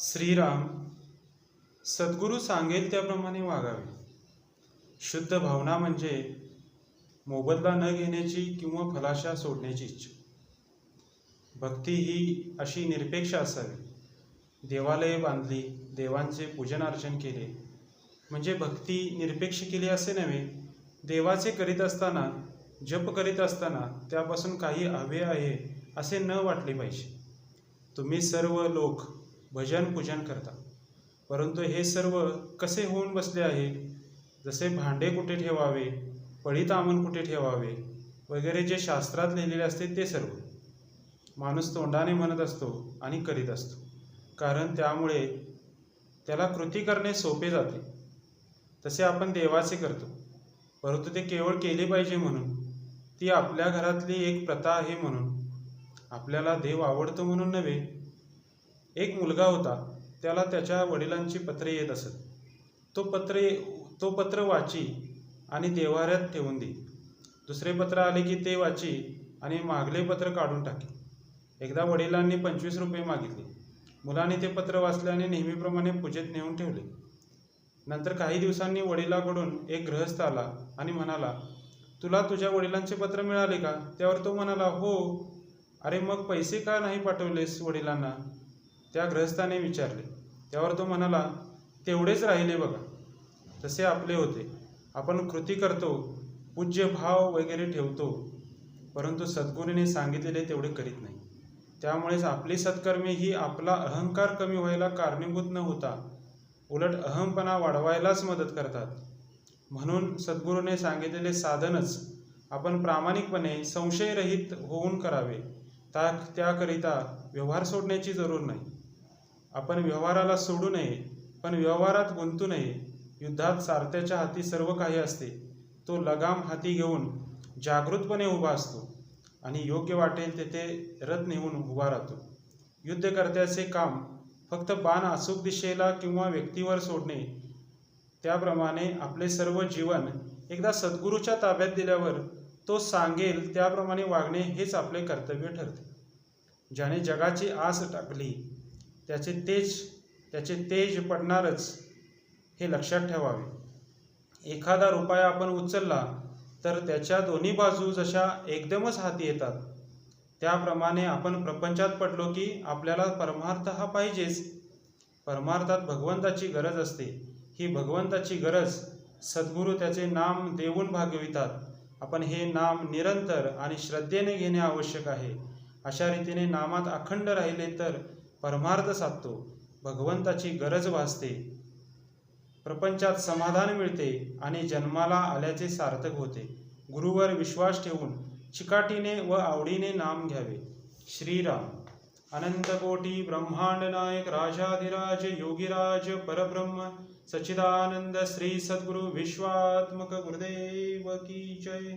श्रीराम सद्गुरू सांगेल त्याप्रमाणे वागावे. शुद्ध भावना म्हणजे मोबदला न घेण्याची किंवा फलाशा सोडण्याची इच्छा. भक्ती ही अशी निरपेक्ष असावी. देवालये बांधली देवांचे पूजन अर्चन केले म्हणजे भक्ती निरपेक्ष केली असे नव्हे देवाचे करीत असताना जप करीत असताना त्यापासून काही हवे आहे असे न वाटले पाहिजे. तुम्ही सर्व लोक भजन पूजन करतात. परंतु हे सर्व कसे होऊन बसले आहे जसे भांडे कुठे ठेवावे? पळीतामन कुठे ठेवावे? वगैरे जे शास्त्रात लिहिलेले असते ते सर्व. माणूस तोंडाने म्हणत असतो आणि करीत असतो. कारण त्यामुळे त्याला कृती करणे सोपे जाते. तसे आपण देवाचे करतो. परंतु ते केवळ केले पाहिजे म्हणून. ती आपल्या घरातली एक प्रथा आहे म्हणून. आपल्याला देव आवडतो म्हणून नव्हे एक मुलगा होता त्याला त्याच्या वडिलांची पत्रे येत असत. तो पत्रे तो पत्र वाची आणि देवाऱ्यात ठेवून दे. दुसरे पत्र आले की ते वाची आणि मागले पत्र काढून टाके. एकदा वडिलांनी पंचवीस रुपये मागितले. मुलाने ते पत्र वाचल्याने नेहमीप्रमाणे पूजेत नेऊन ठेवले. नंतर काही दिवसांनी वडिलाकडून एक गृहस्थ आला आणि म्हणाला तुला तुझ्या वडिलांचे पत्र मिळाले का? त्यावर तो म्हणाला हो. अरे मग पैसे का नाही पाठवलेस वडिलांना? त्या ग्रहस्थाने विचारले. त्यावर तो म्हणाला तेवढेच राहिले बघा. तसे आपले होते. आपण कृती करतो पूज्य भाव वगैरे ठेवतो. परंतु सद्गुरूने सांगितलेले तेवढे करीत नाही. त्यामुळेच आपली सत्कर्मे ही आपला अहंकार कमी व्हायला कारणीभूत न होता उलट अहमपणा वाढवायलाच मदत करतात. म्हणून सद्गुरूने सांगितलेले साधनच आपण प्रामाणिकपणे संशयरहित होऊन करावे. त्या त्याकरिता व्यवहार सोडण्याची जरूर नाही. आपण व्यवहाराला सोडू नये पण व्यवहारात गुंतू नये. युद्धात सारथ्याच्या हाती सर्व काही असते. तो लगाम हाती घेऊन जागृतपणे उभा असतो आणि योग्य वाटेल तेथे रथ नेऊन उभा राहतो. युद्धकर्त्याचे काम फक्त बाण अचूक दिशेला किंवा व्यक्तीवर सोडणे त्याप्रमाणे आपले सर्व जीवन एकदा सद्गुरूच्या ताब्यात दिल्यावर तो सांगेल त्याप्रमाणे वागणे हेच आपले कर्तव्य ठरते. ज्याने जगाची आस टाकली त्याचे तेज त्याचे तेज पडणारच हे लक्षात ठेवावे. एखादा रुपया आपण उचलला तर त्याच्या दोन्ही बाजू जशा एकदमच हाती येतात. त्याप्रमाणे आपण प्रपंचात पडलो की आपल्याला परमार्थ हा पाहिजेच. परमार्थात भगवंताची गरज असते. ही भगवंताची गरज सद्गुरू त्याचे नाम देऊन भागवितात. आपण हे नाम निरंतर आणि श्रद्धेने घेणे आवश्यक आहे. अशा रीतीने नामात अखंड राहिले तर परमार्थ साधतो भगवंताची गरज भासते. प्रपंचात समाधान मिळते आणि जन्माला आल्याचे सार्थक होते. गुरुवर विश्वास ठेवून चिकाटीने व आवडीने नाम घ्यावे. श्रीराम. अनंतकोटी ब्रह्मांड नायक राजाधिराज योगीराज परब्रह्म सच्चिदानंद श्री सद्गुरु विश्वात्मक गुरुदेव की जय.